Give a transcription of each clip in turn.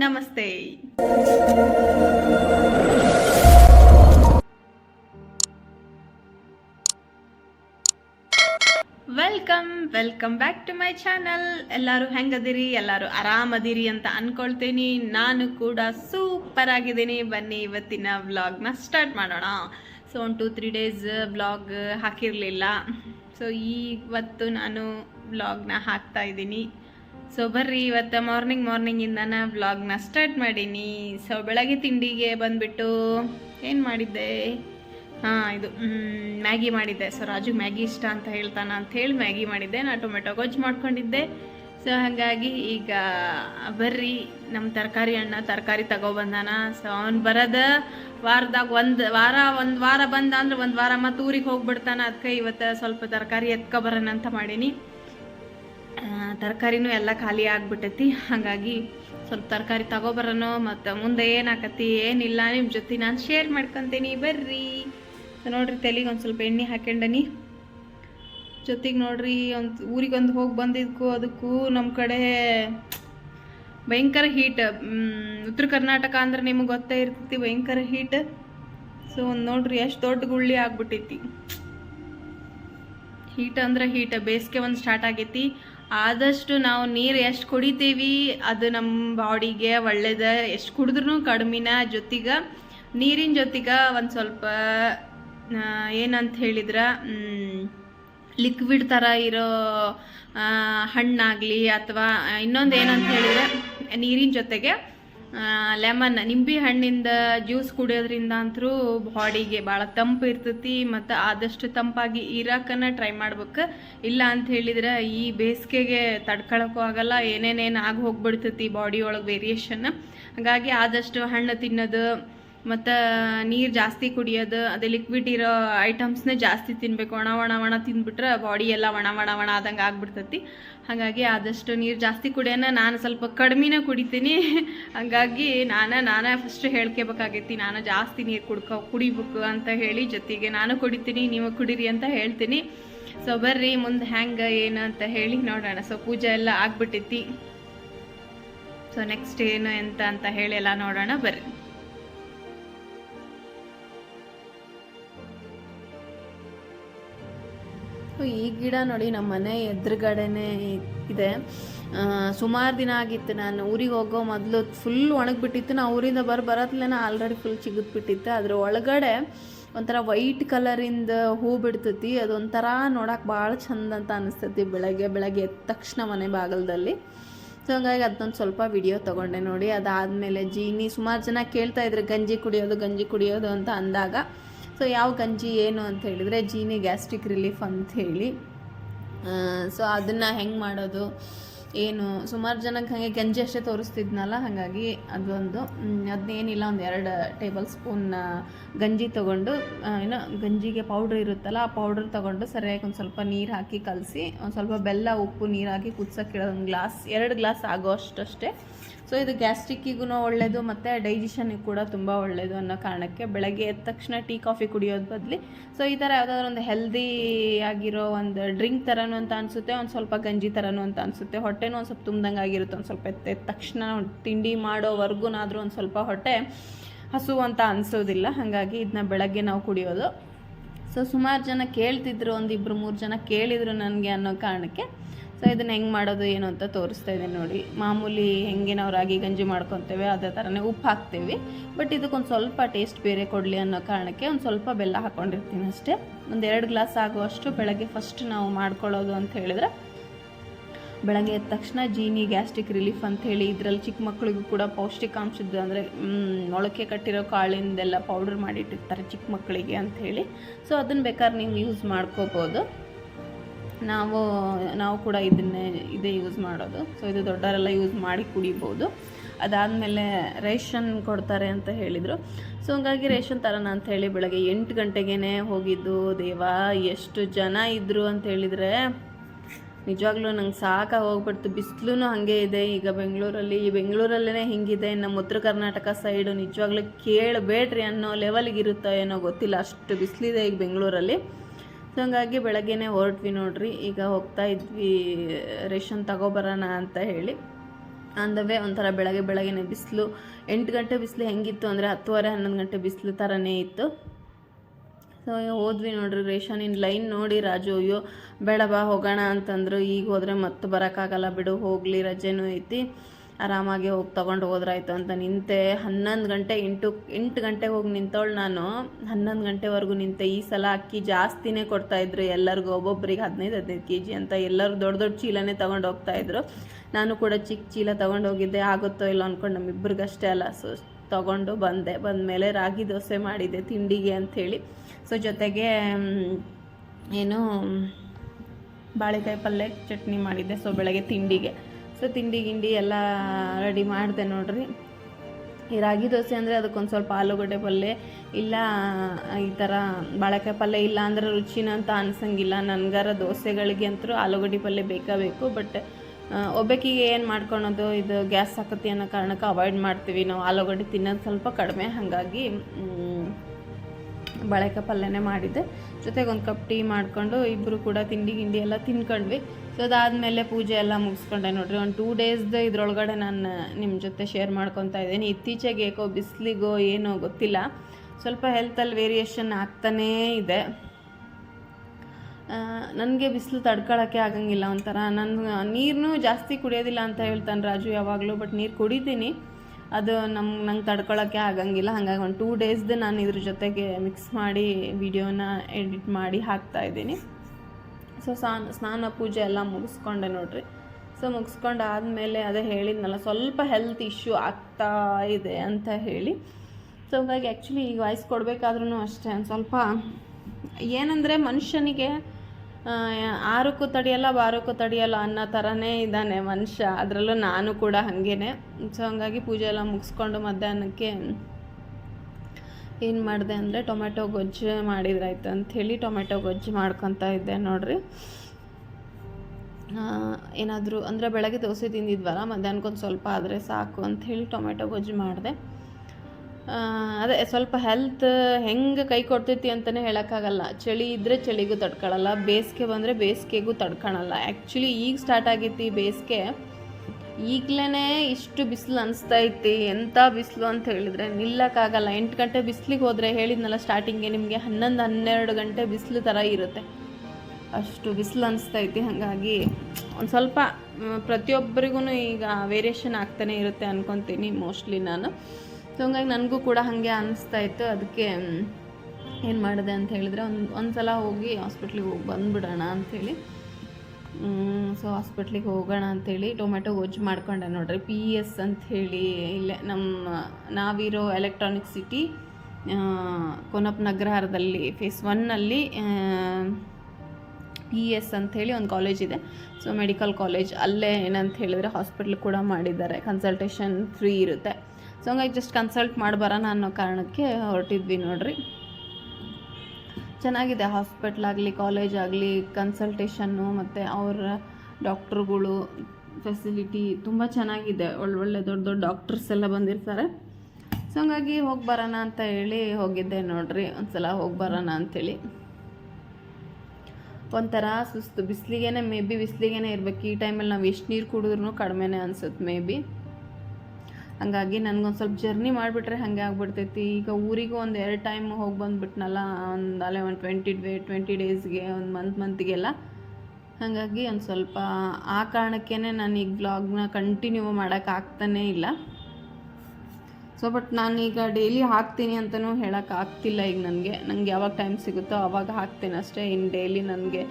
ನಮಸ್ತೆ. Welcome welcome back to my channel ಎಲ್ಲರೂ ಹೆಂಗದಿರಿ? ಎಲ್ಲರೂ ಆರಾಮದಿರಿ ಅಂತ ಅನ್ಕೊಳ್ತೀನಿ. ನಾನು ಕೂಡ ಸೂಪರ್ ಆಗಿದ್ದೀನಿ. ಬನ್ನಿ ಇವತ್ತಿನ ವ್ಲಾಗ್ನ ಸ್ಟಾರ್ಟ್ ಮಾಡೋಣ. So one two three days vlog ಹಾಕಿರಲಿಲ್ಲ. So ಇವತ್ತು ನಾನು ವ್ಲಾಗ್ನ ಹಾಕ್ತಾ ಇದ್ದೀನಿ. ಸೊ ಬರ್ರಿ, ಇವತ್ತು ಮಾರ್ನಿಂಗ್ ಮಾರ್ನಿಂಗಿಂದನ ವ್ಲಾಗ್ನ ಸ್ಟಾರ್ಟ್ ಮಾಡೀನಿ. ಸೊ ಬೆಳಗ್ಗೆ ತಿಂಡಿಗೆ ಬಂದ್ಬಿಟ್ಟು ಏನು ಮಾಡಿದ್ದೆ? ಹಾಂ, ಇದು ಮ್ಯಾಗಿ ಮಾಡಿದ್ದೆ. ಸೊ ರಾಜು ಮ್ಯಾಗಿ ಇಷ್ಟ ಅಂತ ಹೇಳ್ತಾನ ಅಂತ ಹೇಳಿ ಮ್ಯಾಗಿ ಮಾಡಿದ್ದೆ. ನಾನು ಟೊಮೆಟೊ ಗೊಜ್ಜು ಮಾಡ್ಕೊಂಡಿದ್ದೆ. ಸೊ ಹಾಗಾಗಿ ಈಗ ಬರ್ರಿ ನಮ್ಮ ತರಕಾರಿ ಅಣ್ಣ ತರಕಾರಿ ತಗೊಬಂದಾನ ಸೊ ಅವ್ನು ಬರೋದ ವಾರದಾಗ ಒಂದು, ವಾರ ಒಂದು ವಾರ ಬಂದ ಅಂದ್ರೆ ಒಂದು ವಾರ ಮತ್ತೆ ಊರಿಗೆ ಹೋಗ್ಬಿಡ್ತಾನ. ಅದಕ್ಕೆ ಇವತ್ತು ಸ್ವಲ್ಪ ತರಕಾರಿ ಎತ್ಕೊ ಬರೋಣ ಅಂತ ಮಾಡೀನಿ. ತರಕಾರಿನೂ ಎಲ್ಲ ಖಾಲಿ ಆಗ್ಬಿಟ್ಟೈತಿ. ಹಾಗಾಗಿ ಸ್ವಲ್ಪ ತರಕಾರಿ ತಗೊಬರೋಣ ಮತ್ತು ಮುಂದೆ ಏನಾಕತಿ ಏನಿಲ್ಲ ನಿಮ್ಮ ಜೊತೆ ನಾನು ಶೇರ್ ಮಾಡ್ಕೊತೀನಿ. ಬರ್ರಿ. ನೋಡ್ರಿ ತಲೆಗೆ ಒಂದು ಸ್ವಲ್ಪ ಎಣ್ಣೆ ಹಾಕೊಂಡನಿ ಜೊತೆಗೆ ನೋಡ್ರಿ, ಒಂದು ಊರಿಗೆ ಒಂದು ಹೋಗಿ ಬಂದಿದ್ದಕ್ಕೂ ಅದಕ್ಕೂ ನಮ್ಮ ಕಡೆ ಭಯಂಕರ ಹೀಟ್ ಉತ್ತರ ಕರ್ನಾಟಕ ಅಂದ್ರೆ ನಿಮಗೆ ಗೊತ್ತೇ ಇರ್ತೈತಿ, ಭಯಂಕರ ಹೀಟ್ ಸೊ ಒಂದು ನೋಡ್ರಿ, ಎಷ್ಟು ದೊಡ್ಡ ಗುಳ್ಳಿ ಆಗ್ಬಿಟ್ಟೈತಿ. ಹೀಟ್ ಅಂದ್ರೆ ಹೀಟ್, ಬೇಸಿಗೆ ಒಂದು ಸ್ಟಾರ್ಟ್ ಆಗೈತಿ. ಆದಷ್ಟು ನಾವು ನೀರು ಎಷ್ಟು ಕುಡಿತೀವಿ, ಅದು ನಮ್ಮ ಬಾಡಿಗೆ ಒಳ್ಳೇದ. ಎಷ್ಟು ಕುಡಿದ್ರೂ ಕಡಿಮೆನ ಜೊತೆಗೆ, ನೀರಿನ ಜೊತೆಗೆ ಒಂದು ಸ್ವಲ್ಪ ಏನಂತ ಹೇಳಿದ್ರೆ ಲಿಕ್ವಿಡ್ ಥರ ಇರೋ ಹಣ್ಣಾಗಲಿ ಅಥವಾ ಇನ್ನೊಂದು ಏನಂತ ಹೇಳಿದ್ರೆ, ನೀರಿನ ಜೊತೆಗೆ ಲೆಮನ್, ನಿಂಬೆ ಹಣ್ಣಿಂದ ಜ್ಯೂಸ್ ಕುಡಿಯೋದ್ರಿಂದ ಅಂತೂ ಬಾಡಿಗೆ ಭಾಳ ತಂಪು ಇರ್ತೈತಿ ಮತ್ತು ಆದಷ್ಟು ತಂಪಾಗಿ ಇರೋಕನ್ನ ಟ್ರೈ ಮಾಡ್ಬೇಕು. ಇಲ್ಲ ಅಂತ ಹೇಳಿದ್ರೆ ಈ ಬೇಸಿಗೆಗೆ ತಡ್ಕೊಳಕ್ಕೂ ಆಗಲ್ಲ, ಏನೇನೇನು ಆಗಿ ಹೋಗ್ಬಿಡ್ತೈತಿ ಬಾಡಿ ವೇರಿಯೇಷನ್ ಹಾಗಾಗಿ ಆದಷ್ಟು ಹಣ್ಣು ತಿನ್ನೋದು ಮತ್ತು ನೀರು ಜಾಸ್ತಿ ಕುಡಿಯೋದು, ಅದೇ ಲಿಕ್ವಿಡ್ ಇರೋ ಐಟಮ್ಸ್ನೇ ಜಾಸ್ತಿ ತಿನ್ನಬೇಕು ಒಣ ಒಣ ಒಣ ತಿಂದ್ಬಿಟ್ರೆ ಬಾಡಿ ಎಲ್ಲ ಒಣ ಒಣ ಒಣ ಆದಂಗೆ ಆಗ್ಬಿಡ್ತೈತಿ. ಹಾಗಾಗಿ ಆದಷ್ಟು ನೀರು ಜಾಸ್ತಿ ಕುಡಿಯೋಣ ನಾನು ಸ್ವಲ್ಪ ಕಡಿಮೆನೇ ಕುಡಿತೀನಿ. ಹಾಗಾಗಿ ನಾನು, ನಾನೇ ಫಸ್ಟ್ ಹೇಳ್ಕೋಬೇಕಾಗೈತಿ, ನಾನು ಜಾಸ್ತಿ ನೀರು ಕುಡ್ಕೊ, ಕುಡಿಬೇಕು ಅಂತ ಹೇಳಿ ಜೊತೆಗೆ ನಾನು ಕುಡಿತೀನಿ, ನೀವು ಕುಡೀರಿ ಅಂತ ಹೇಳ್ತೀನಿ. ಸೊ ಬರ್ರಿ, ಮುಂದೆ ಹೆಂಗೆ ಏನು ಅಂತ ಹೇಳಿ ನೋಡೋಣ. ಸೊ ಪೂಜೆ ಎಲ್ಲ ಆಗ್ಬಿಟ್ಟೈತಿ. ಸೊ ನೆಕ್ಸ್ಟ್ ಏನು ಎಂತ ಅಂತ ಹೇಳಿ ಎಲ್ಲ ನೋಡೋಣ, ಬರ್ರಿ. ಈ ಗಿಡ ನೋಡಿ ನಮ್ಮ ಮನೆ ಎದುರುಗಡೆನೆ ಇದೆ. ಸುಮಾರು ದಿನ ಆಗಿತ್ತು ನಾನು ಊರಿಗೆ ಹೋಗೋ ಮೊದಲು ಫುಲ್ ಒಣಗಿಬಿಟ್ಟಿತ್ತು. ನಾವು ಊರಿಂದ ಬರ್ ಬರತ್ಲೇನ ಆಲ್ರೆಡಿ ಫುಲ್ ಚಿಗಿದ್ಬಿಟ್ಟಿತ್ತು ಅದ್ರ ಒಳಗಡೆ ಒಂಥರ ವೈಟ್ ಕಲರಿಂದ ಹೂ ಬಿಡ್ತೈತಿ. ಅದೊಂಥರ ನೋಡೋಕೆ ಭಾಳ ಚಂದ ಅಂತ ಅನಿಸ್ತೈತಿ ಬೆಳಗ್ಗೆ. ಬೆಳಗ್ಗೆ ಎದ್ದ ತಕ್ಷಣ ಮನೆ ಬಾಗಲದಲ್ಲಿ. ಸೊ ಹಂಗಾಗಿ ಅದನ್ನೊಂದು ಸ್ವಲ್ಪ ವಿಡಿಯೋ ತೊಗೊಂಡೆ ನೋಡಿ. ಅದಾದಮೇಲೆ ಜೀನಿ ಸುಮಾರು ಜನ ಕೇಳ್ತಾ ಇದ್ರು, ಗಂಜಿ ಕುಡಿಯೋದು ಗಂಜಿ ಕುಡಿಯೋದು ಅಂತ ಅಂದಾಗ ಸೊ ಯಾವ ಗಂಜಿ ಏನು ಅಂತ ಹೇಳಿದರೆ ಜೀನಿ ಗ್ಯಾಸ್ಟ್ರಿಕ್ ರಿಲೀಫ್ ಅಂತ ಹೇಳಿ. ಸೊ ಅದನ್ನು ಹೆಂಗೆ ಮಾಡೋದು, ಏನು, ಸುಮಾರು ಜನಕ್ಕೆ ಹಾಗೆ ಗಂಜಿ ಅಷ್ಟೇ ತೋರಿಸ್ತಿದ್ನಲ್ಲ, ಹಾಗಾಗಿ ಅದೊಂದು. ಅದನ್ನೇನಿಲ್ಲ ಒಂದು ಎರಡು ಟೇಬಲ್ ಸ್ಪೂನ್ ಗಂಜಿ ತೊಗೊಂಡು ಏನು ಗಂಜಿಗೆ ಪೌಡ್ರ್ ಇರುತ್ತಲ್ಲ, ಆ ಪೌಡ್ರ್ ತೊಗೊಂಡು ಸರಿಯಾಗಿ ಒಂದು ಸ್ವಲ್ಪ ನೀರು ಹಾಕಿ ಕಲಸಿ, ಒಂದು ಸ್ವಲ್ಪ ಬೆಲ್ಲ, ಉಪ್ಪು ನೀರು ಹಾಕಿ ಕುದಿಸೋಕ್ಕಿಡೋದು ಒಂದು ಗ್ಲಾಸ್, ಎರಡು ಗ್ಲಾಸ್ ಆಗೋ ಅಷ್ಟಷ್ಟೇ. ಸೊ ಇದು ಗ್ಯಾಸ್ಟ್ರಿಕ್ಕಿಗೂ ಒಳ್ಳೆಯದು ಮತ್ತು ಡೈಜೆಷನಿಗೆ ಕೂಡ ತುಂಬ ಒಳ್ಳೆಯದು ಅನ್ನೋ ಕಾರಣಕ್ಕೆ ಬೆಳಗ್ಗೆ ಎದ್ದ ತಕ್ಷಣ ಟೀ, ಕಾಫಿ ಕುಡಿಯೋದು ಬದಲಿ ಸೊ ಈ ಥರ ಯಾವುದಾದ್ರು ಒಂದು ಹೆಲ್ದಿ ಆಗಿರೋ ಒಂದು ಡ್ರಿಂಕ್ ಥರನೂ ಅಂತ ಅನಿಸುತ್ತೆ, ಒಂದು ಸ್ವಲ್ಪ ಗಂಜಿ ಥರನೂ ಅಂತ ಅನಿಸುತ್ತೆ. ಹೊಟ್ಟೆನೂ ಒಂದು ಸ್ವಲ್ಪ ತುಂಬ್ದಂಗೆ ಆಗಿರುತ್ತೆ, ಒಂದು ಸ್ವಲ್ಪ ಎತ್ತ ತಕ್ಷಣ ತಿಂಡಿ ಮಾಡೋವರೆಗೂನಾದರೂ ಒಂದು ಸ್ವಲ್ಪ ಹೊಟ್ಟೆ ಹಸು ಅಂತ ಅನಿಸೋದಿಲ್ಲ. ಹಾಗಾಗಿ ಇದನ್ನ ಬೆಳಗ್ಗೆ ನಾವು ಕುಡಿಯೋದು. ಸೊ ಸುಮಾರು ಜನ ಕೇಳ್ತಿದ್ರು ಒಂದಿಬ್ರು ಮೂರು ಜನ ಕೇಳಿದ್ರು ನನಗೆ ಅನ್ನೋ ಕಾರಣಕ್ಕೆ. ಸೊ ಇದನ್ನ ಹೆಂಗೆ ಮಾಡೋದು ಏನು ಅಂತ ತೋರಿಸ್ತಾ ಇದ್ದೀನಿ ನೋಡಿ. ಮಾಮೂಲಿ ಹೆಂಗೆ ನಾವು ರಾಗಿ ಗಂಜಿ ಮಾಡ್ಕೊತೇವೆ, ಅದೇ ಥರನೇ ಉಪ್ಪು ಹಾಕ್ತೇವೆ. ಬಟ್ ಇದಕ್ಕೊಂದು ಸ್ವಲ್ಪ ಟೇಸ್ಟ್ ಬೇರೆ ಕೊಡಲಿ ಅನ್ನೋ ಕಾರಣಕ್ಕೆ ಒಂದು ಸ್ವಲ್ಪ ಬೆಲ್ಲ ಹಾಕ್ಕೊಂಡಿರ್ತೀನಿ ಅಷ್ಟೇ. ಒಂದು ಎರಡು ಗ್ಲಾಸ್ ಆಗುವಷ್ಟು ಬೆಳಗ್ಗೆ ಫಸ್ಟ್ ನಾವು ಮಾಡ್ಕೊಳ್ಳೋದು ಅಂತ ಹೇಳಿದ್ರೆ, ಬೆಳಗ್ಗೆ ಎದ್ದ ತಕ್ಷಣ ಜೀನಿ ಗ್ಯಾಸ್ಟ್ರಿಕ್ ರಿಲೀಫ್ ಅಂತ ಹೇಳಿ ಇದರಲ್ಲಿ ಚಿಕ್ಕ ಮಕ್ಕಳಿಗೂ ಕೂಡ ಪೌಷ್ಟಿಕಾಂಶದ್ದು ಅಂದರೆ ಮೊಳಕೆ ಕಟ್ಟಿರೋ ಕಾಳಿಂದೆಲ್ಲ ಪೌಡರ್ ಮಾಡಿಟ್ಟಿರ್ತಾರೆ ಚಿಕ್ಕ ಮಕ್ಕಳಿಗೆ ಅಂತ ಹೇಳಿ. ಸೊ ಅದನ್ನು ಬೇಕಾದ್ರೆ ನೀವು ಯೂಸ್ ಮಾಡ್ಕೋಬೋದು. ನಾವು ನಾವು ಕೂಡ ಇದನ್ನೇ, ಇದೇ ಯೂಸ್ ಮಾಡೋದು. ಸೊ ಇದು ದೊಡ್ಡವರೆಲ್ಲ ಯೂಸ್ ಮಾಡಿ ಕುಡಿಬೋದು. ಅದಾದಮೇಲೆ ರೇಷನ್ ಕೊಡ್ತಾರೆ ಅಂತ ಹೇಳಿದರು. ಸೊ ಹಂಗಾಗಿ ರೇಷನ್ ತರೋಣ ಅಂತ ಹೇಳಿ ಬೆಳಗ್ಗೆ ಎಂಟು ಗಂಟೆಗೇ ಹೋಗಿದ್ದು. ದೇವ ಎಷ್ಟು ಜನ ಇದ್ದರು ಅಂತ ಹೇಳಿದರೆ, ನಿಜವಾಗ್ಲೂ ನಂಗೆ ಸಾಕ ಹೋಗ್ಬಿಡ್ತು. ಬಿಸಿಲೂ ಹಾಗೆ ಇದೆ. ಈಗ ಬೆಂಗಳೂರಲ್ಲಿ, ಈ ಬೆಂಗಳೂರಲ್ಲೇ ಹಿಂಗಿದೆ. ನಮ್ಮ ಉತ್ತರ ಕರ್ನಾಟಕ ಸೈಡು ನಿಜವಾಗ್ಲೂ ಕೇಳಬೇಡ್ರಿ ಅನ್ನೋ ಲೆವೆಲ್ಗೆ ಇರುತ್ತೋ ಏನೋ ಗೊತ್ತಿಲ್ಲ. ಅಷ್ಟು ಬಿಸಿಲಿದೆ ಈಗ ಬೆಂಗಳೂರಲ್ಲಿ. ಸೊ ಹಂಗಾಗಿ ಬೆಳಗ್ಗೆನೇ ಹೊರಟ್ವಿ ನೋಡ್ರಿ. ಈಗ ಹೋಗ್ತಾ ಇದ್ವಿ, ರೇಷನ್ ತಗೊಬರೋಣ ಅಂತ ಹೇಳಿ. ಅಂದವೇ ಒಂಥರ ಬೆಳಗ್ಗೆ ಬೆಳಗ್ಗೆನೆ ಬಿಸಿಲು, ಎಂಟು ಗಂಟೆ ಬಿಸಿಲು ಹೆಂಗಿತ್ತು ಅಂದರೆ ಹತ್ತುವರೆ, ಹನ್ನೊಂದು ಗಂಟೆ ಬಿಸಿಲು ಥರನೇ ಇತ್ತು. ಸೊ ಹೋದ್ವಿ ನೋಡ್ರಿ, ರೇಷನ್ ಇನ್ ಲೈನ್ ನೋಡಿ ರಾಜು, ಅಯ್ಯೋ, ಬೇಡ ಬಾ ಹೋಗೋಣ ಅಂತಂದ್ರು. ಈಗ ಹೋದರೆ ಮತ್ತೆ ಬರೋಕ್ಕಾಗಲ್ಲ ಬಿಡು, ಹೋಗಲಿ, ರಜೆನೂ ಐತಿ. ಆರಾಮಾಗಿ ಹೋಗಿ ತೊಗೊಂಡು ಹೋದ್ರಾಯ್ತು ಅಂತ ನಿಂತೆ. ಹನ್ನೊಂದು ಗಂಟೆ ಎಂಟು ಎಂಟು ಗಂಟೆಗೆ ಹೋಗಿ ನಿಂತವಳು ನಾನು. ಹನ್ನೊಂದು ಗಂಟೆವರೆಗೂ ನಿಂತೆ ಈ ಸಲ ಅಕ್ಕಿ ಜಾಸ್ತಿನೇ ಕೊಡ್ತಾಯಿದ್ರು ಎಲ್ಲರಿಗೂ ಒಬ್ಬೊಬ್ಬರಿಗೆ ಹದಿನೈದು ಹದಿನೈದು ಕೆ ಜಿ ಅಂತ ಎಲ್ಲರೂ ದೊಡ್ಡ ದೊಡ್ಡ ಚೀಲನೇ ತೊಗೊಂಡು ಹೋಗ್ತಾಯಿದ್ರು ನಾನು ಕೂಡ ಚಿಕ್ಕ ಚೀಲ ತೊಗೊಂಡು ಹೋಗಿದ್ದೆ, ಆಗುತ್ತೋ ಇಲ್ಲ ಅಂದ್ಕೊಂಡು ನಮ್ಮಿಬ್ಬರಿಗಷ್ಟೇ ಅಲ್ಲ. ಸೊ ತೊಗೊಂಡು ಬಂದೆ. ಬಂದಮೇಲೆ ರಾಗಿ ದೋಸೆ ಮಾಡಿದ್ದೆ ತಿಂಡಿಗೆ ಅಂಥೇಳಿ ಸೊ ಜೊತೆಗೆ ಏನು, ಬಾಳೆಕಾಯಿ ಪಲ್ಯ ಚಟ್ನಿ ಮಾಡಿದ್ದೆ. ಸೊ ಬೆಳಗ್ಗೆ ತಿಂಡಿಗೆ. ಸೊ ತಿಂಡಿ, ಗಿಂಡಿ ಎಲ್ಲ ರೆಡಿ ಮಾಡಿದೆ ನೋಡ್ರಿ. ಈ ರಾಗಿ ದೋಸೆ ಅಂದರೆ ಅದಕ್ಕೊಂದು ಸ್ವಲ್ಪ ಆಲೂಗಡ್ಡೆ ಪಲ್ಯ ಇಲ್ಲ ಈ ಥರ ಬಾಳೆಕಾಯಿ ಪಲ್ಯ ಇಲ್ಲ ಅಂದರೆ ರುಚಿನ ಅಂತ ಅನ್ಸಂಗಿಲ್ಲ. ನನ್ಗಾರ ದೋಸೆಗಳಿಗೆ ಅಂತೂ ಆಲೂಗಡ್ಡೆ ಪಲ್ಯ ಬೇಕಾ ಬೇಕು ಬಟ್ ಒಬ್ಬಕ್ಕಿಗೆ ಏನು ಮಾಡ್ಕೊಳೋದು, ಇದು ಗ್ಯಾಸ್ ಸಾಕತಿ ಅನ್ನೋ ಕಾರಣಕ್ಕೆ ಅವಾಯ್ಡ್ ಮಾಡ್ತೀವಿ. ನಾವು ಆಲೂಗಡ್ಡೆ ತಿನ್ನೋದು ಸ್ವಲ್ಪ ಕಡಿಮೆ. ಹಾಗಾಗಿ ಮ್, ಬಾಳೆಕಾಯಿ ಪಲ್ಯನೇ ಮಾಡಿದ್ದೆ. ಜೊತೆಗೆ ಒಂದು ಕಪ್ ಟೀ ಮಾಡಿಕೊಂಡು ಇಬ್ಬರು ಕೂಡ ತಿಂಡಿ ಗಿಂಡಿ ಎಲ್ಲ ತಿನ್ಕೊಂಡ್ವಿ. ಸೊ ಅದಾದಮೇಲೆ ಪೂಜೆ ಎಲ್ಲ ಮುಗಿಸ್ಕೊಂಡೆ ನೋಡ್ರಿ. ಒಂದು ಟೂ ಡೇಸ್ದು ಇದ್ರೊಳಗಡೆ ನಾನು ನಿಮ್ಮ ಜೊತೆ ಶೇರ್ ಮಾಡ್ಕೊತಾ ಇದ್ದೀನಿ. ಇತ್ತೀಚೆಗೆ ಏಕೋ ಬಿಸಿಲಿಗೋ ಏನೋ ಗೊತ್ತಿಲ್ಲ. ಸ್ವಲ್ಪ ಹೆಲ್ತಲ್ಲಿ ವೇರಿಯೇಷನ್ ಆಗ್ತಾನೇ ಇದೆ. ನನಗೆ ಬಿಸಿಲು ತಡ್ಕೊಳ್ಳೋಕ್ಕೆ ಆಗಂಗಿಲ್ಲ ಒಂಥರ. ನಾನು ನೀರನ್ನೂ ಜಾಸ್ತಿ ಕುಡಿಯೋದಿಲ್ಲ ಅಂತ ಹೇಳ್ತಾನೆ ರಾಜು ಯಾವಾಗಲೂ ಬಟ್ ನೀರು ಕುಡಿತೀನಿ. ಅದು ನಮ್ಮ ನಂಗೆ ತಡ್ಕೊಳ್ಳೋಕ್ಕೆ ಆಗಂಗಿಲ್ಲ. ಹಾಗಾಗಿ ಒಂದು ಟೂ ಡೇಸ್ದು ನಾನು ಇದ್ರ ಜೊತೆಗೆ ಮಿಕ್ಸ್ ಮಾಡಿ ವಿಡಿಯೋನ ಎಡಿಟ್ ಮಾಡಿ ಹಾಕ್ತಾ ಇದ್ದೀನಿ. ಸೊ ಸ್ನಾನ ಸ್ನಾನ ಪೂಜೆ ಎಲ್ಲ ಮುಗಿಸ್ಕೊಂಡೆ ನೋಡ್ರಿ. ಸೊ ಮುಗಿಸ್ಕೊಂಡು ಆದಮೇಲೆ ಅದೇ ಹೇಳಿದ್ನಲ್ಲ, ಸ್ವಲ್ಪ ಹೆಲ್ತ್ ಇಶ್ಯೂ ಆಗ್ತಾ ಇದೆ ಅಂತ ಹೇಳಿ. ಸೊ ಹಾಗಾಗಿ ಆ್ಯಕ್ಚುಲಿ ಈಗ ವಾಯ್ಸ್ ಕೊಡಬೇಕಾದ್ರೂ ಅಷ್ಟೇ ಸ್ವಲ್ಪ ಏನಂದರೆ ಮನುಷ್ಯನಿಗೆ ಆರಕ್ಕೂ ತಡೆಯಲ್ಲ ವಾರಕ್ಕೂ ತಡೆಯಲ್ಲ ಅನ್ನೋ ಥರನೇ ಇದ್ದಾನೆ ಮನುಷ್ಯ. ಅದರಲ್ಲೂ ನಾನು ಕೂಡ ಹಾಗೇನೆ. ಸೊ ಹಂಗಾಗಿ ಪೂಜೆ ಎಲ್ಲ ಮುಗಿಸ್ಕೊಂಡು ಮಧ್ಯಾಹ್ನಕ್ಕೆ ಏನು ಮಾಡಿದೆ ಅಂದರೆ ಟೊಮೆಟೊ ಗೊಜ್ಜು ಮಾಡಿದ್ರಾಯ್ತು ಅಂಥೇಳಿ ಟೊಮೆಟೊ ಗೊಜ್ಜು ಮಾಡ್ಕೊತಾ ಇದ್ದೆ ನೋಡ್ರಿ. ಏನಾದರೂ ಅಂದರೆ ಬೆಳಗ್ಗೆ ದೋಸೆ ತಿಂದಿದ್ವಲ್ಲ, ಮಧ್ಯಾಹ್ನಕ್ಕೊಂದು ಸ್ವಲ್ಪ ಆದರೆ ಸಾಕು ಅಂಥೇಳಿ ಟೊಮೆಟೊ ಗೊಜ್ಜು ಮಾಡಿದೆ. ಅದೇ ಸ್ವಲ್ಪ ಹೆಲ್ತ್ ಹೆಂಗೆ ಕೈ ಕೊಡ್ತೈತಿ ಅಂತಲೇ ಹೇಳೋಕ್ಕಾಗಲ್ಲ. ಚಳಿ ಇದ್ದರೆ ಚಳಿಗೂ ತಡ್ಕೊಳ್ಳಲ್ಲ ಬೇಸಿಗೆ ಬಂದರೆ ಬೇಸಿಗೆಗೂ ತಡ್ಕೊಳಲ್ಲ. ಆ್ಯಕ್ಚುಲಿ ಈಗ ಸ್ಟಾರ್ಟ್ ಆಗೈತಿ ಬೇಸಿಗೆ. ಈಗಲೇ ಇಷ್ಟು ಬಿಸಿಲು ಅನಿಸ್ತಾ ಐತಿ. ಎಂಥ ಬಿಸಿಲು ಅಂತ ಹೇಳಿದರೆ ನಿಲ್ಲಕ್ಕಾಗಲ್ಲ. ಎಂಟು ಗಂಟೆ ಬಿಸಿಲಿಗೆ ಹೋದರೆ ಹೇಳಿದ್ನಲ್ಲ ಸ್ಟಾರ್ಟಿಂಗೆ ನಿಮಗೆ ಹನ್ನೊಂದು, ಹನ್ನೆರಡು ಗಂಟೆ ಬಿಸಿಲು ಥರ ಇರುತ್ತೆ. ಅಷ್ಟು ಬಿಸಿಲು ಅನಿಸ್ತೈತಿ ಹಾಗಾಗಿ ಒಂದು ಸ್ವಲ್ಪ ಪ್ರತಿಯೊಬ್ಬರಿಗೂ ಈಗ ವೇರಿಯೇಷನ್ ಆಗ್ತಾನೆ ಇರುತ್ತೆ ಅಂದ್ಕೊತೀನಿ ಮೋಸ್ಟ್ಲಿ ನಾನು. ಸೊ ಹಂಗಾಗಿ ನನಗೂ ಕೂಡ ಹಾಗೆ ಅನಿಸ್ತಾ ಇತ್ತು. ಅದಕ್ಕೆ ಏನು ಮಾಡಿದೆ ಅಂತ ಹೇಳಿದ್ರೆ ಒಂದು ಒಂದು ಸಲ ಹೋಗಿ ಹಾಸ್ಪಿಟ್ಲಿಗೆ ಹೋಗಿ ಬಂದುಬಿಡೋಣ ಅಂಥೇಳಿ ಸೊ ಹಾಸ್ಪಿಟ್ಲಿಗೆ ಹೋಗೋಣ ಅಂಥೇಳಿ ಟೊಮೆಟೊ ಗೊಜ್ಜು ಮಾಡ್ಕೊಂಡೆ ನೋಡ್ರಿ. ಪಿ ಎಸ್ ಅಂಥೇಳಿ ಇಲ್ಲೇ ನಮ್ಮ ನಾವಿರೋ ಎಲೆಕ್ಟ್ರಾನಿಕ್ ಸಿಟಿ ಕೊನಪ್ ನಗರದಲ್ಲಿ ಫೇಸ್ ಒನ್ನಲ್ಲಿ ಪಿ ಎಸ್ ಅಂಥೇಳಿ ಒಂದು ಕಾಲೇಜ್ ಇದೆ. ಸೊ ಮೆಡಿಕಲ್ ಕಾಲೇಜ್ ಅಲ್ಲೇ ಏನಂತ ಹೇಳಿದ್ರೆ ಹಾಸ್ಪಿಟ್ಲ್ ಕೂಡ ಮಾಡಿದ್ದಾರೆ. ಕನ್ಸಲ್ಟೇಷನ್ ಫ್ರೀ ಇರುತ್ತೆ. ಸೊ ಹಂಗಾಗಿ ಜಸ್ಟ್ ಕನ್ಸಲ್ಟ್ ಮಾಡಿ ಬರೋಣ ಅನ್ನೋ ಕಾರಣಕ್ಕೆ ಹೊರಟಿದ್ವಿ ನೋಡ್ರಿ. ಚೆನ್ನಾಗಿದೆ ಹಾಸ್ಪಿಟ್ಲ್ ಆಗಲಿ ಕಾಲೇಜ್ ಆಗಲಿ ಕನ್ಸಲ್ಟೇಷನ್ನು ಮತ್ತು ಅವರ ಡಾಕ್ಟ್ರುಗಳು ಫೆಸಿಲಿಟಿ ತುಂಬ ಚೆನ್ನಾಗಿದೆ. ಒಳ್ಳೊಳ್ಳೆ ದೊಡ್ಡ ದೊಡ್ಡ ಡಾಕ್ಟರ್ಸ್ ಎಲ್ಲ ಬಂದಿರ್ತಾರೆ. ಸೊ ಹಂಗಾಗಿ ಹೋಗಿ ಬರೋಣ ಅಂತ ಹೇಳಿ ಹೋಗಿದ್ದೆ ನೋಡ್ರಿ. ಒಂದ್ಸಲ ಹೋಗಿ ಬರೋಣ ಅಂಥೇಳಿ ಒಂಥರ ಸುಸ್ತು. ಬಿಸಿಲಿಗೇನೆ ಮೇ ಬಿ ಬಿಸಿಲಿಗೇನೆ ಇರ್ಬೇಕು. ಈ ಟೈಮಲ್ಲಿ ನಾವು ಎಷ್ಟು ನೀರು ಕುಡಿದ್ರೂ ಕಡಿಮೆನೇ ಅನ್ಸುತ್ತೆ ಮೇ ಬಿ ಹಂಗಾಗಿ ನನಗೊಂದು ಸ್ವಲ್ಪ ಜರ್ನಿ ಮಾಡಿಬಿಟ್ರೆ ಹಾಗೆ ಆಗ್ಬಿಡ್ತೈತಿ. ಈಗ ಊರಿಗೂ ಒಂದು ಎರಡು ಟೈಮ್ ಹೋಗಿ ಬಂದುಬಿಟ್ನಲ್ಲ, ಒಂದು ಅಲ್ಲೇ ಒಂದು ಟ್ವೆಂಟಿ ಡೇ ಟ್ವೆಂಟಿ ಡೇಸ್ಗೆ ಒಂದು ಮಂತ್ ಮಂತ್ಗೆಲ್ಲ ಹಾಗಾಗಿ ಒಂದು ಸ್ವಲ್ಪ ಆ ಕಾರಣಕ್ಕೇ ನಾನು ಈಗ ವ್ಲಾಗ್ನ ಕಂಟಿನ್ಯೂ ಮಾಡೋಕ್ಕಾಗ್ತಾನೇ ಇಲ್ಲ. ಸೊ ಬಟ್ ನಾನೀಗ ಡೈಲಿ ಹಾಕ್ತೀನಿ ಅಂತಲೂ ಹೇಳೋಕೆ ಆಗ್ತಿಲ್ಲ ಈಗ ನನಗೆ. ನನಗೆ ಯಾವಾಗ ಟೈಮ್ ಸಿಗುತ್ತೋ ಆವಾಗ ಹಾಕ್ತೀನಿ ಅಷ್ಟೇ. ಇನ್ನು ಡೈಲಿ ನನಗೆ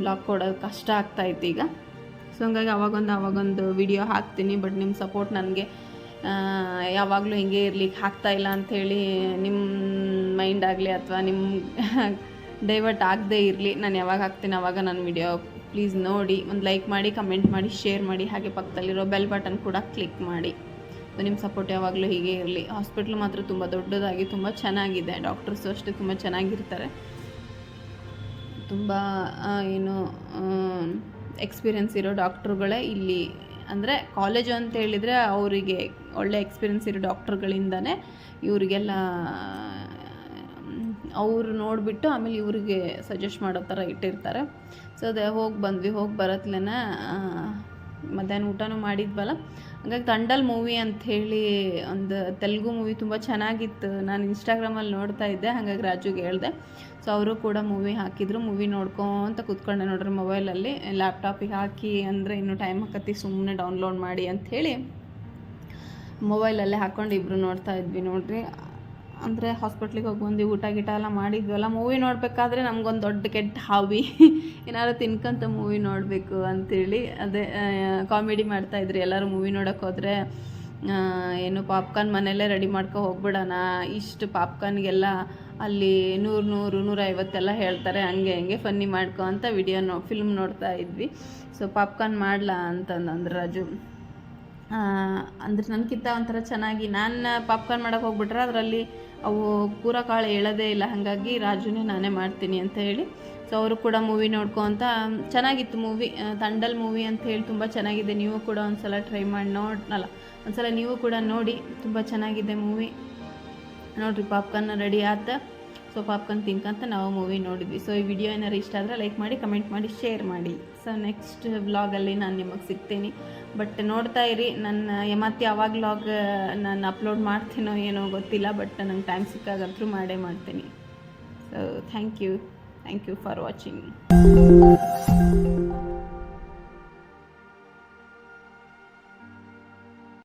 ಬ್ಲಾಗ್ ಕೊಡೋದು ಕಷ್ಟ ಆಗ್ತಾಯಿತ್ತು ಈಗ. ಸೊ ಹಂಗಾಗಿ ಅವಾಗೊಂದು ಅವಾಗೊಂದು ವಿಡಿಯೋ ಹಾಕ್ತೀನಿ. ಬಟ್ ನಿಮ್ಮ ಸಪೋರ್ಟ್ ನನಗೆ ಯಾವಾಗಲೂ ಹಿಂಗೆ ಇರ್ಲಿಕ್ಕೆ ಹಾಕ್ತಾ ಇಲ್ಲ ಅಂಥೇಳಿ ನಿಮ್ಮ ಮೈಂಡ್ ಆಗಲಿ ಅಥವಾ ನಿಮ್ಮ ಡೈವರ್ಟ್ ಆಗದೇ ಇರಲಿ, ನಾನು ಯಾವಾಗ ಹಾಕ್ತೀನಿ ಆವಾಗ ನನ್ನ ವಿಡಿಯೋ ಪ್ಲೀಸ್ ನೋಡಿ, ಒಂದು ಲೈಕ್ ಮಾಡಿ, ಕಮೆಂಟ್ ಮಾಡಿ, ಶೇರ್ ಮಾಡಿ, ಹಾಗೆ ಪಕ್ಕದಲ್ಲಿರೋ ಬೆಲ್ ಬಟನ್ ಕೂಡ ಕ್ಲಿಕ್ ಮಾಡಿ. ನಿಮ್ಮ ಸಪೋರ್ಟ್ ಯಾವಾಗಲೂ ಹೀಗೆ ಇರಲಿ. ಹಾಸ್ಪಿಟ್ಲ್ ಮಾತ್ರ ತುಂಬ ದೊಡ್ಡದಾಗಿ, ತುಂಬ ಚೆನ್ನಾಗಿದೆ. ಡಾಕ್ಟರ್ಸು ಅಷ್ಟೇ ತುಂಬ ಚೆನ್ನಾಗಿರ್ತಾರೆ. ತುಂಬ ಏನು ಎಕ್ಸ್ಪೀರಿಯನ್ಸ್ ಇರೋ ಡಾಕ್ಟ್ರುಗಳೇ ಇಲ್ಲಿ ಅಂದರೆ ಕಾಲೇಜು ಅಂತ ಹೇಳಿದರೆ ಅವರಿಗೆ ಒಳ್ಳೆ ಎಕ್ಸ್ಪೀರಿಯನ್ಸ್ ಇರೋ ಡಾಕ್ಟ್ರುಗಳಿಂದನೇ ಇವರಿಗೆಲ್ಲ, ಅವರು ನೋಡಿಬಿಟ್ಟು ಆಮೇಲೆ ಇವರಿಗೆ ಸಜೆಸ್ಟ್ ಮಾಡೋ ಥರ ಇಟ್ಟಿರ್ತಾರೆ. ಸೊ ಅದೇ ಹೋಗಿ ಬಂದ್ವಿ, ಹೋಗಿ ಬರತ್ಲೇನ ಮಧ್ಯಾಹ್ನ ಊಟನೂ ಮಾಡಿದ್ವಲ್ಲ ಹಾಗಾಗಿ ತಂಡಲ್ ಮೂವಿ ಅಂಥೇಳಿ ಒಂದು ತೆಲುಗು ಮೂವಿ ತುಂಬ ಚೆನ್ನಾಗಿತ್ತು. ನಾನು ಇನ್ಸ್ಟಾಗ್ರಾಮಲ್ಲಿ ನೋಡ್ತಾ ಇದ್ದೆ, ಹಾಗಾಗಿ ರಾಜುಗೆ ಹೇಳಿದೆ. ಸೊ ಅವರು ಕೂಡ ಮೂವಿ ಹಾಕಿದ್ರು. ಮೂವಿ ನೋಡ್ಕೊಂತ ಕೂತ್ಕೊಂಡೆ ನೋಡ್ರಿ ಮೊಬೈಲಲ್ಲಿ ಲ್ಯಾಪ್ಟಾಪಿಗೆ ಹಾಕಿ ಅಂದರೆ ಇನ್ನೂ ಟೈಮ್ ಹಾಕತ್ತಿ ಸುಮ್ಮನೆ ಡೌನ್ಲೋಡ್ ಮಾಡಿ ಅಂಥೇಳಿ ಮೊಬೈಲಲ್ಲೇ ಹಾಕ್ಕೊಂಡು ಇಬ್ಬರು ನೋಡ್ತಾ ಇದ್ವಿ ನೋಡ್ರಿ. ಅಂದರೆ ಹಾಸ್ಪಿಟ್ಲಿಗೆ ಹೋಗಿ ಬಂದು ಊಟ ಗೀಟ ಎಲ್ಲ ಮಾಡಿದ್ವಲ್ಲ ಮೂವಿ ನೋಡಬೇಕಾದ್ರೆ ನಮಗೊಂದು ದೊಡ್ಡ ಕೆಟ್ಟ ಹಾವಿ ಏನಾದ್ರು ತಿನ್ಕೊಂತ ಮೂವಿ ನೋಡಬೇಕು ಅಂತೇಳಿ. ಅದೇ ಕಾಮಿಡಿ ಮಾಡ್ತಾಯಿದ್ರು ಎಲ್ಲರೂ ಮೂವಿ ನೋಡೋಕೆ ಹೋದರೆ ಏನು ಪಾಪ್ಕಾರ್ನ್ ಮನೆಯಲ್ಲೇ ರೆಡಿ ಮಾಡ್ಕೊ ಹೋಗ್ಬಿಡೋಣ. ಇಷ್ಟು ಪಾಪ್ಕಾರ್ನ್ಗೆಲ್ಲ ಅಲ್ಲಿ ನೂರು ನೂರು, ನೂರೈವತ್ತೆಲ್ಲ ಹೇಳ್ತಾರೆ. ಹಂಗೆ ಹಂಗೆ ಫನ್ನಿ ಮಾಡ್ಕೊ ಅಂತ ವಿಡಿಯೋ ನೋ ಫಿಲ್ಮ್ ನೋಡ್ತಾ ಇದ್ವಿ. ಸೊ ಪಾಪ್ಕಾರ್ನ್ ಮಾಡ್ಲಾ ಅಂತಂದ್ರೆ ರಾಜು. ಅಂದ್ರೆ ನನಗಿಂತ ಒಂಥರ ಚೆನ್ನಾಗಿ ನಾನು ಪಾಪ್ಕಾರ್ನ್ ಮಾಡೋಕೆ ಹೋಗ್ಬಿಟ್ರೆ ಅದರಲ್ಲಿ ಅವು ಪೂರ ಕಾಳು ಹೇಳೋದೇ ಇಲ್ಲ, ಹಾಗಾಗಿ ರಾಜುನೇ ನಾನೇ ಮಾಡ್ತೀನಿ ಅಂತ ಹೇಳಿ. ಸೊ ಅವರು ಕೂಡ ಮೂವಿ ನೋಡ್ಕೊಂತ ಚೆನ್ನಾಗಿತ್ತು ಮೂವಿ ತಂಡಲ್ ಮೂವಿ ಅಂತ ಹೇಳಿ ತುಂಬ ಚೆನ್ನಾಗಿದೆ. ನೀವು ಕೂಡ ಒಂದ್ಸಲ ಟ್ರೈ ಮಾಡಿ ನೋಡಲ್ಲ ಒಂದು ಸಲ ನೀವು ಕೂಡ ನೋಡಿ, ತುಂಬ ಚೆನ್ನಾಗಿದೆ ಮೂವಿ ನೋಡಿರಿ ಪಾಪ್ಕಾರ್ನ್ ರೆಡಿ ಆತ. ಸೊ ಪಾಪ್ಕಾರ್ನ್ ತಿನ್ಕಂತ ನಾವು ಮೂವಿ ನೋಡಿದ್ವಿ. ಸೊ ಈ ವಿಡಿಯೋ ಏನಾರು ಇಷ್ಟ ಆದರೆ ಲೈಕ್ ಮಾಡಿ, ಕಮೆಂಟ್ ಮಾಡಿ, ಶೇರ್ ಮಾಡಿ. ಸೊ ನೆಕ್ಸ್ಟ್ ವ್ಲಾಗಲ್ಲಿ ನಾನು ನಿಮಗೆ ಸಿಗ್ತೀನಿ. ಬಟ್ ನೋಡ್ತಾ ಇರಿ, ನನ್ನ ಮತ್ತೆ ಯಾವಾಗ ವ್ಲಾಗ್, ನಾನು ಅಪ್ಲೋಡ್ ಮಾಡ್ತೀನೋ ಏನೋ ಗೊತ್ತಿಲ್ಲ, ಬಟ್ ನಂಗೆ ಟೈಮ್ ಸಿಕ್ಕಾಗಂತೂ ಮಾಡೇ ಮಾಡ್ತೀನಿ. So thank you. Thank you for watching.